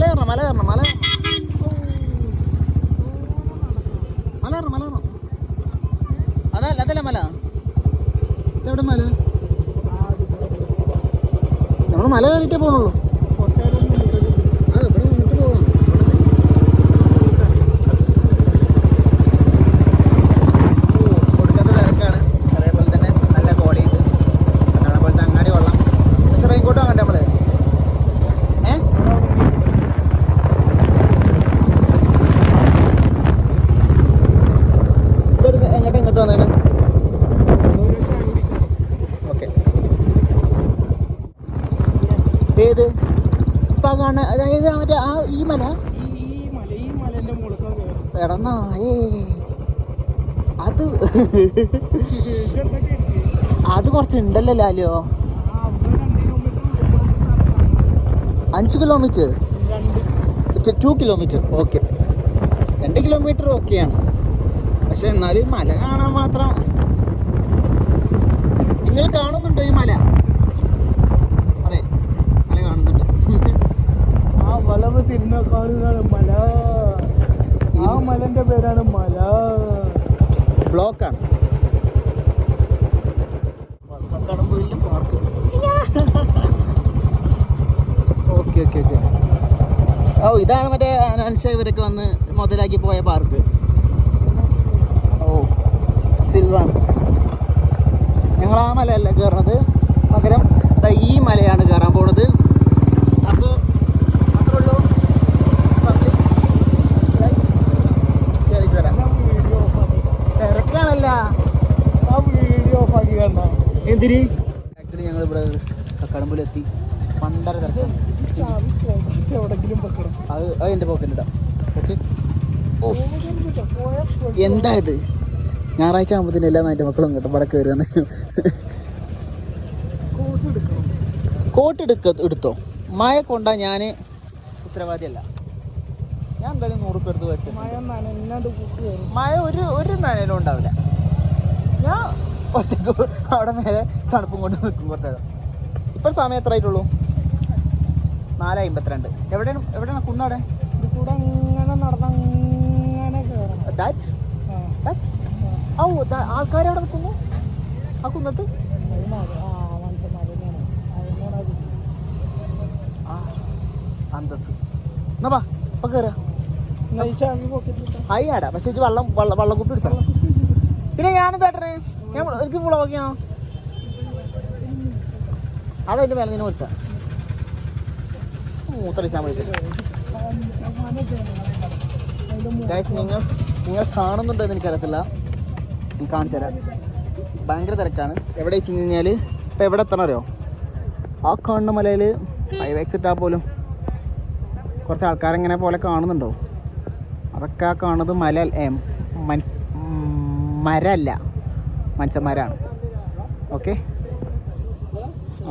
മല കയറണം മല കയറണം മല മല കയറണം മല കയറണം അതല്ല അതല്ല മല. ഇതെവിടെ മല? നമ്മൾ മല കയറിയിട്ടേ പോകണുള്ളൂ അത് ഇവിടെ നിന്നിട്ട് പോകാം കൊടുക്കാത്ത തിരക്കാണ് അതേപോലെ തന്നെ നല്ല കോടയുണ്ട് അതാണ് പോലത്തെ അങ്ങാടി വെള്ളം ഇത് റെയിൻകോട്ട് വാങ്ങണ്ടേ നമ്മൾ ഏ ഇതെടുക്ക എങ്ങോട്ട് ഇങ്ങോട്ട് വന്നേന് ഓക്കെ ഏത് ഇപ്പം കാണുന്ന അതായത് മറ്റേ ആ ഈ മല ഈ മല ഈ മലന്റെ മുകളിൽ എടന്നാ ഏ അത് അത് കുറച്ച് ഉണ്ടല്ലോ ലാലോ. അഞ്ച് കിലോമീറ്റേഴ്സ് ടു കിലോമീറ്റർ ഓക്കെ രണ്ട് കിലോമീറ്റർ ഓക്കെയാണ് പക്ഷെ എന്നാലും മല കാണാൻ മാത്രം നിങ്ങൾ കാണുന്നുണ്ടോ ഈ മല? അതെ മല കാണുന്നുണ്ട്. ആ വളവ് തിരിഞ്ഞ കാണുന്നതാണ് മല. ആ മലന്റെ പേരാണ് മല. ബ്ലോക്കാണ് കടമ്പൂരിലെ പാർക്ക് ഓക്കെ ഓക്കെ ഓക്കെ ഓ ഇതാണ് മറ്റേ അനൻഷ ഇവരൊക്കെ വന്ന് മുതലാക്കി പോയ പാർക്ക് ഓ സിൽവാൻ. ഞങ്ങൾ ആ മലയല്ല കയറണത് പകരം ഈ മലയാണ് കയറാൻ പോണത്. അപ്പോൾ എന്തിന്? ആക്ച്വലി ഞങ്ങൾ ഇവിടെ കക്കടമ്പിലെത്തി പണ്ടര തിരക്കാണ് ചാവി എന്താ ഇത് ഞായറാഴ്ച ആകുമ്പോഴത്തേനും എല്ലാ നാട്ടിൽ മക്കളും കേട്ടോ ഇവിടെ കയറി വന്ന് കോട്ട് എടുക്ക എടുത്തോ? മഴ കൊണ്ടാ ഞാൻ ഉത്തരവാദിയല്ല. ഞാൻ എന്തായാലും നൂറ് പേർക്ക് വെച്ചു മഴ ഒരു ഒരു നനയിലും ഉണ്ടാവില്ല. ഞാൻ അവിടെ മേലെ തണുപ്പും കൊണ്ട് നിൽക്കും കുറച്ചേരം ഇപ്പോഴത്തെ സമയം എത്ര ആയിട്ടുള്ളൂ? നാല് അമ്പത്തിരണ്ട് എവിടെയാണ് എവിടെയാണ് കുന്നവിടെ ഓ ആൾക്കാർ അവിടെ നിൽക്കുന്നു? ആ കുന്നത്ത് അന്തസ് എന്നാ വാ ഇപ്പം കയറുക അയ്യാടാ പക്ഷേ ഇത് വെള്ളം വെള്ളം കുപ്പി പിടിച്ചോ? പിന്നെ ഞാനെന്താ ഏട്ടനെ ഞാൻ എനിക്ക് അതെ അതതിന്റെ മേലെ നിന്ന് കുറിച്ചാ മൂത്രടിച്ചാൽ മതി ഗൈസ് നിങ്ങൾ നിങ്ങൾ കാണുന്നുണ്ടോ എന്ന് എനിക്കറിയത്തില്ല. ഞാൻ കാണിച്ചു തരാം ഭയങ്കര തിരക്കാണ്. എവിടെ വെച്ച് കഴിഞ്ഞാൽ ഇപ്പം എവിടെ എത്തണം അറിയോ? ആ കാണുന്ന മലയിൽ ഹൈവേ എക്സിറ്റ് ആ പോലും കുറച്ച് ആൾക്കാരെങ്ങനെ പോലെ കാണുന്നുണ്ടോ? അതൊക്കെ ആ കാണുന്നത് മല ഏ, മരമല്ല മനുഷ്യ മനുഷ്യന്മാരാണ്. ഓക്കെ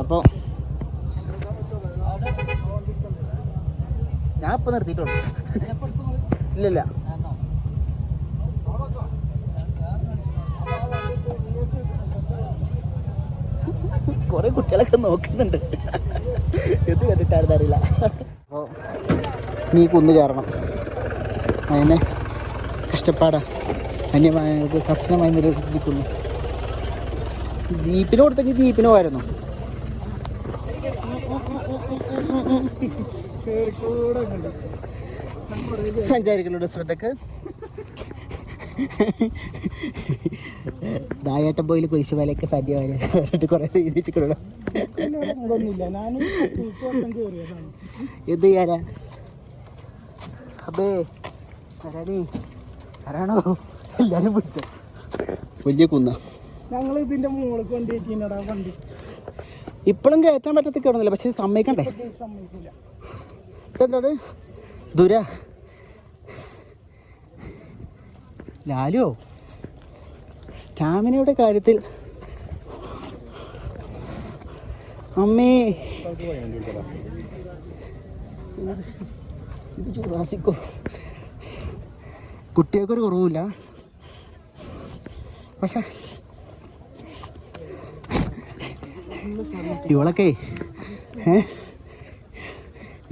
അപ്പോൾ ഞാൻ ഇപ്പം നിർത്തിയിട്ടുള്ളൂ. ഇല്ലില്ല. കൊറേ കുട്ടികളൊക്കെ നോക്കുന്നുണ്ട്. എന്ത് കണ്ടിട്ടായിരുന്നു അറിയില്ല. അപ്പോൾ നീ കുന്ന് കയറണം. അതിനെ കഷ്ടപ്പാടാ. അന്യമാനങ്ങൾക്ക് കർശനമായി നിരസിക്കുന്നു ജീപ്പിന് കൊടുത്തെങ്കിൽ ജീപ്പിന് പോയിരുന്നു സഞ്ചാരികളുടെ ശ്രദ്ധക്ക്. ദായേട്ടൻ പോയിൽ കുരിശുമലയൊക്കെ സദ്യ വരെ കുറേ രീതിച്ചിട്ടുള്ള എന്ത് ചെയ്യാനാ? അബേ ആരാണേ ആരാണോ? എല്ലാരും പിടിച്ച വലിയ കുന്ന. ഞങ്ങൾ ഇതിന്റെ മുകളിൽ വണ്ടി വെച്ചിട്ടാ വണ്ടി. ഇപ്പോഴും കയറ്റാൻ പറ്റത്തി കിടന്നില്ല പക്ഷെ സമ്മതിക്കണ്ടേ? സമ്മതിക്കില്ല ഇതെന്താണ്? ദുര. ലാലോ സ്റ്റാമിനയുടെ കാര്യത്തിൽ അമ്മേ. ഇത് ചൂടാസിക്കോ. കുട്ടികൾക്കൊരു കുറവില്ല പക്ഷെ ഇവളൊക്കെ ഏ?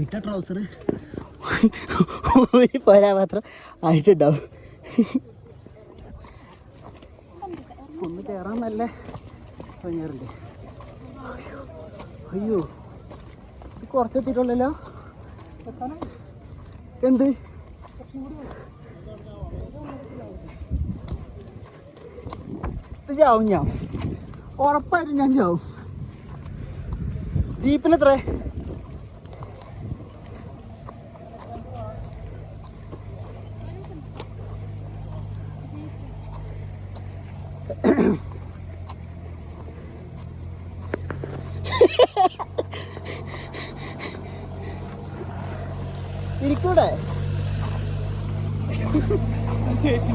ഇട്ട ട്രൗസർ ഒരു പോരാ മാത്രം ആയിട്ടുണ്ടാവും. ഒന്ന് കയറാൻ നല്ല ഭയങ്കരല്ലേ അയ്യോ. ഇത് കുറച്ചെത്തിയിട്ടുള്ളല്ലോ എന്ത്? ഇത് ചാവും ഞാൻ. ഉറപ്പായിട്ടും ഞാൻ ചാവും. ജീപ്പിന് എത്ര ഇരിക്കൂടെ ചേച്ചി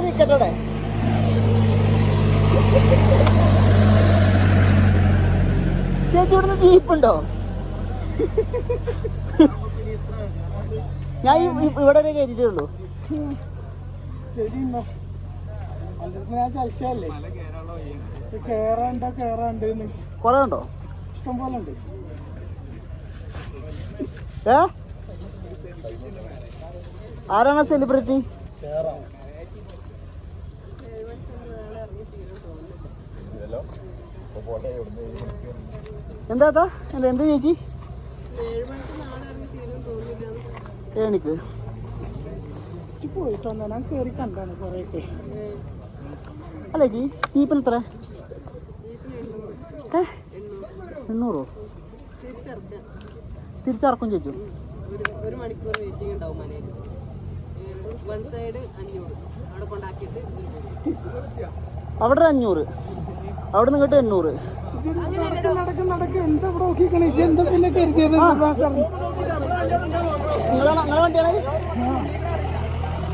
നിൽക്കട്ടെ ഇവിടുന്ന് ജീപ്പുണ്ടോ ഞാൻ ഇവിടെ വരെ കയറ്റിട്ടേ ഉള്ളൂ കുറെ ഉണ്ടോ? ഇഷ്ടം പോലെ ഉണ്ട്. ഏ? ആരാണ് സെലിബ്രിറ്റി എന്താ എന്താ എന്താ എന്ത് ചേച്ചി? എനിക്ക് പോയിട്ട് വന്നാ? ഞാൻ കേറി കണ്ടാണ് കൊറേയൊക്കെ. അല്ല ചേച്ചി ചീപ്പിന് എത്ര? എണ്ണൂറോ? തിരിച്ചറക്കും ചേച്ചു. ഒരു ഒരു മണിക്കൂർ വെയിറ്റിംഗ് ഉണ്ടാവും മനയിൽ വൺ സൈഡ് അഞ്ഞൂറ്. അവിടെ കൊണ്ടാക്കിയിട്ട് അവിടെ അഞ്ഞൂറ്. അവിടെ നിന്ന് കേട്ട് എണ്ണൂറ്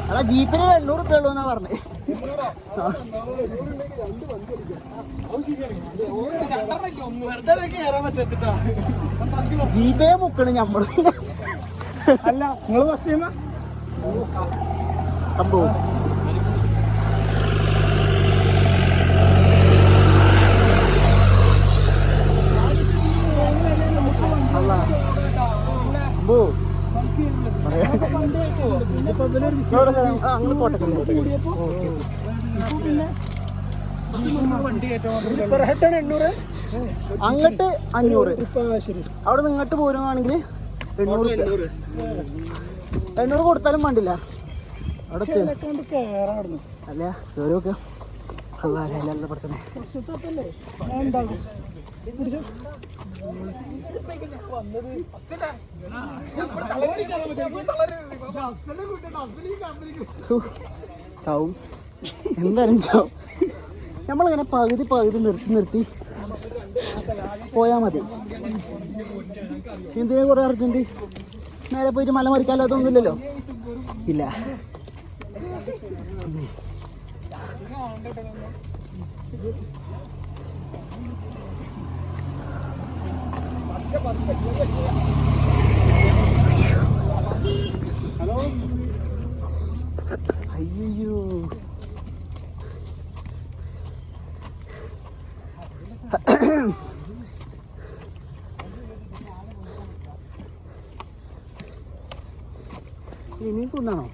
അല്ല ജീപ്പിന് എണ്ണൂറ് റുപ്യ ഉള്ളൂ എന്നാ പറഞ്ഞത് ജീപ്പേ മുക്കണ് ഞമ്മൾ. അല്ല നിങ്ങൾ സംഭവം കയറ്റാൻ എണ്ണൂറ്. അങ്ങോട്ട് അഞ്ഞൂറ്. അവിടെ നിങ്ങോട്ട് പോരുവാണെങ്കിൽ എണ്ണൂറ്. എണ്ണൂറ്. കൊടുത്താലും വേണ്ടില്ല. അവിടെ അല്ല? ഓരോ ചാവും. എന്തായാലും ചാവും. നമ്മളിങ്ങനെ പകുതി പകുതി നിർത്തി നിർത്തി. പോയാൽ മതി. എന്തിനാ കുറേ അർജന്റ്? നേരെ പോയിട്ട് മല മറിക്കാല്ലാത്തൊന്നുമില്ലല്ലോ ഇല്ല. ഹലോ അയ്യോ. ഇനി കുന്നാണോ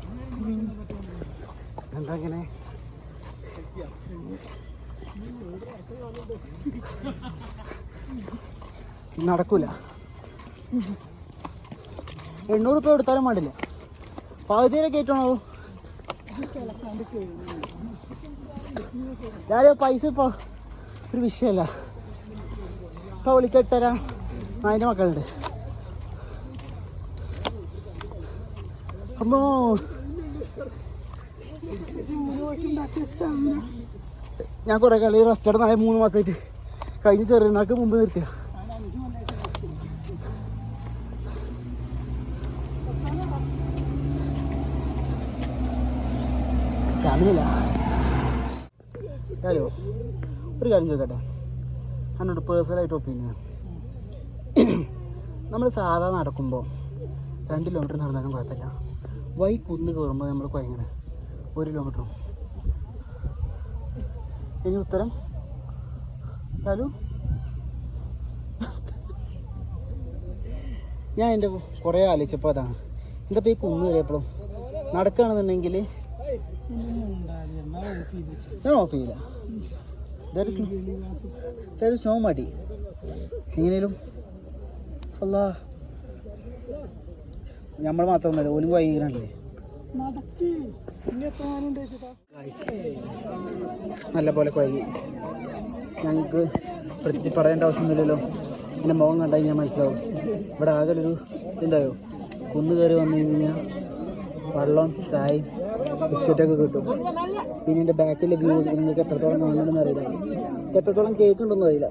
എന്താ ഇങ്ങനെ? നടക്കൂല. എണ്ണൂറ് രൂപ കൊടുത്താലും വേണ്ടില്ല. പകുതിയിലെ കയറ്റണോ? ഞാൻ പൈസ ഇപ്പൊ ഒരു വിഷയമല്ല. ഇപ്പൊ വിളിച്ചിട്ടരാ അതിന്റെ മക്കളുണ്ട്. അമ്മോ. ഞാൻ കുറെ കളി റെസ്റ്റ് ആയ മൂന്ന് മാസമായിട്ട് കഴിഞ്ഞ ചെറിയനാൾക്ക് മുമ്പ് നിർത്തിയ സ്റ്റാമിനില്ല ഹലോ. ഒരു കാര്യം ചോദിക്കട്ടെ? എന്നോട് പേഴ്സണലായിട്ട് ഒപ്പീനിയൻ. നമ്മൾ സാധാരണ നടക്കുമ്പോൾ രണ്ട് കിലോമീറ്റർ നടന്നാലും കുഴപ്പമില്ല. വൈ കുന്ന് കയറുമ്പോൾ നമ്മൾ കുഴങ്ങണ ഒരു കിലോമീറ്ററും ഇനി ഉത്തരം? ഹലോ ഞാൻ എന്റെ കുറേ ആലോചിച്ചപ്പോൾ അതാണ്. എന്താ ഈ കുന്ന് വരെ എപ്പോഴും നടക്കുകയാണെന്നുണ്ടെങ്കിൽ ഞാൻ ഓഫ് ചെയ്യില്ല. ദർ ഇസ് നോ മടി എങ്ങനെയും അല്ലാ നമ്മൾ മാത്രമല്ല ഓലും വെച്ചിട്ടാ നല്ല പോലെ കൊയ്യി ഞങ്ങൾക്ക് പ്രത്യേകിച്ച് പറയേണ്ട ആവശ്യമൊന്നുമില്ലല്ലോ. എന്റെ മുഖം കണ്ടു കഴിഞ്ഞാൽ മനസ്സിലാവും. ഇവിടെ ആകെ ഒരു എന്തായോ കുന്ന് കയറി വന്നു കഴിഞ്ഞാൽ വെള്ളം ചായ ബിസ്ക്കറ്റൊക്കെ കിട്ടും. പിന്നെ എന്റെ ബാക്കിലെ വ്യൂ നിങ്ങൾക്ക് എത്രത്തോളം കാണുന്നുണ്ടെന്ന് അറിയില്ല. എത്രത്തോളം കേക്ക് ഉണ്ടെന്ന് അറിയില്ല.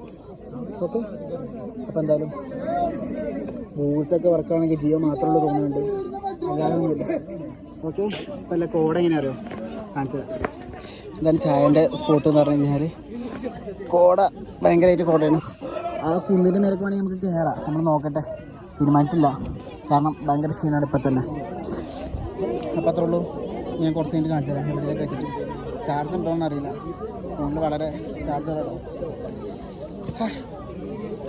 ഓക്കെ അപ്പോൾ എന്തായാലും ഗൂഗിൾത്തൊക്കെ വർക്കാണെങ്കിൽ ജിയോ മാത്രമുള്ള തോന്നുന്നുണ്ട്. അല്ലാതെ ഓക്കെ അപ്പോൾ അല്ല കോഡ് എങ്ങനെ അറിയോ കാണിച്ചു എന്താണ് ചായന്റെ സ്പോട്ട് എന്ന് പറഞ്ഞു കഴിഞ്ഞാൽ കോട ഭയങ്കരമായിട്ട് കോടയാണ്. ആ കുന്നിന്റെ മേലേക്ക് വേണമെങ്കിൽ നമുക്ക് കയറാം നമ്മൾ നോക്കട്ടെ. തീരുമാനിച്ചില്ല. കാരണം ഭയങ്കര ക്ഷീണമാണ് ഇപ്പം തന്നെ അപ്പം അത്രേ ഉള്ളൂ. ഞാൻ കുറച്ച് കഴിഞ്ഞിട്ട് കാണിച്ചു തരാം. എവിടെയൊക്കെ വെച്ചിട്ട് ചാർജ് ഉണ്ടോയെന്ന് അറിയില്ല. ഫോണിൽ വളരെ ചാർജ് ഉള്ളതോ.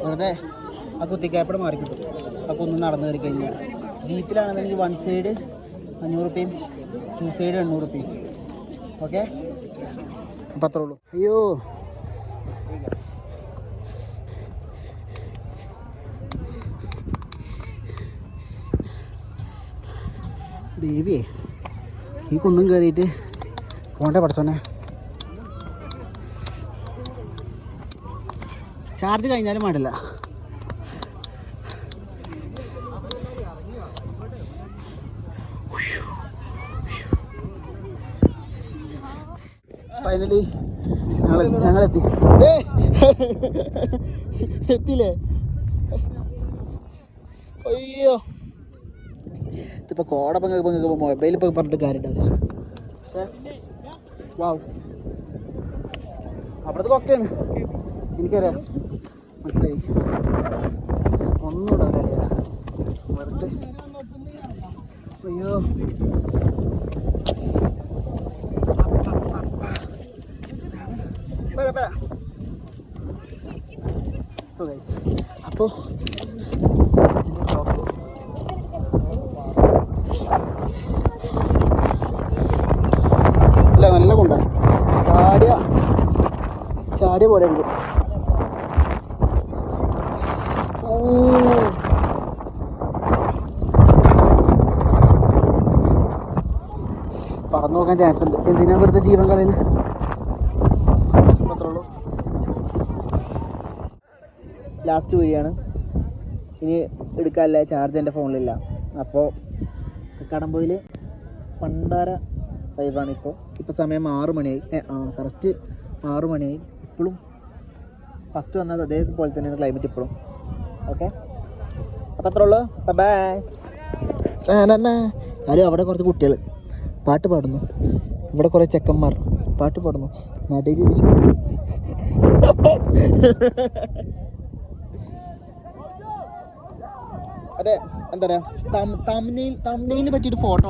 വെറുതെ ആ കുത്തിക്കായപ്പോടെ മാറി കിട്ടും ആ കുന്ന് നടന്നു കയറി കഴിഞ്ഞാൽ ജീപ്പിലാണെന്നുണ്ടെങ്കിൽ വൺ സൈഡ് അഞ്ഞൂറ് റുപ്യയും ടു സൈഡ് എണ്ണൂറ് റുപ്യയും. ഓക്കെ അപ്പം അത്രേ ഉള്ളൂ. അയ്യോ. ദേവിയേ. ഈ കുന്നും കയറിയിട്ട് പോണ്ടേ പഠിച്ചോനെ. ചാർജ് കഴിഞ്ഞാലും വേണ്ടില്ല. ഫൈനലി ഞങ്ങളെത്തി! എത്തിയില്ലേ? അയ്യോ! ഇതിപ്പോൾ പങ്ക് പങ്ക് മൊബൈലിൽ ഇപ്പോൾ പറഞ്ഞിട്ട് കാര്യമുണ്ടാവില്ല പക്ഷേ വാവ്. അവിടുത്തെ എനിക്കറിയാം. മനസ്സിലായി. ഒന്നും വെറുതെ. അയ്യോ. സോ അപ്പോൾ അല്ല നല്ല കൊണ്ടാണ് ചാടിയ ചാടിയ പോലെ ആയിരിക്കും. പറന്നു നോക്കാൻ ചാൻസ് ഉണ്ട്. എന്തിനാ വെറുതെ ജീവൻ കളയുന്നത് ലാസ്റ്റ് വഴിയാണ്. ഇനി എടുക്കാനല്ല ചാർജ് എന്റെ ഫോണിലില്ല അപ്പോൾ കടമ്പയിൽ പണ്ടാര വൈബാണ് ഇപ്പോൾ ഇപ്പോൾ സമയം ആറ് മണിയായി. ആ കറക്റ്റ് ആറ് മണിയായി. ഇപ്പോഴും ഫസ്റ്റ് വന്നത് അതേപോലെ തന്നെയാണ് ക്ലൈമറ്റ് ഇപ്പോഴും ഓക്കെ അപ്പോൾ അത്രേ ഉള്ളൂ. ബൈ ആരും അവിടെ കുറച്ച് കുട്ടികൾ പാട്ട് പാടുന്നു. ഇവിടെ കുറേ ചെക്കന്മാർ. പാട്ട് പാടുന്നു. നടയിൽ അതെ എന്താ പറയുക തമിഴിൽ തമിഴിൽ പറ്റിയൊരു ഫോട്ടോ ആണ്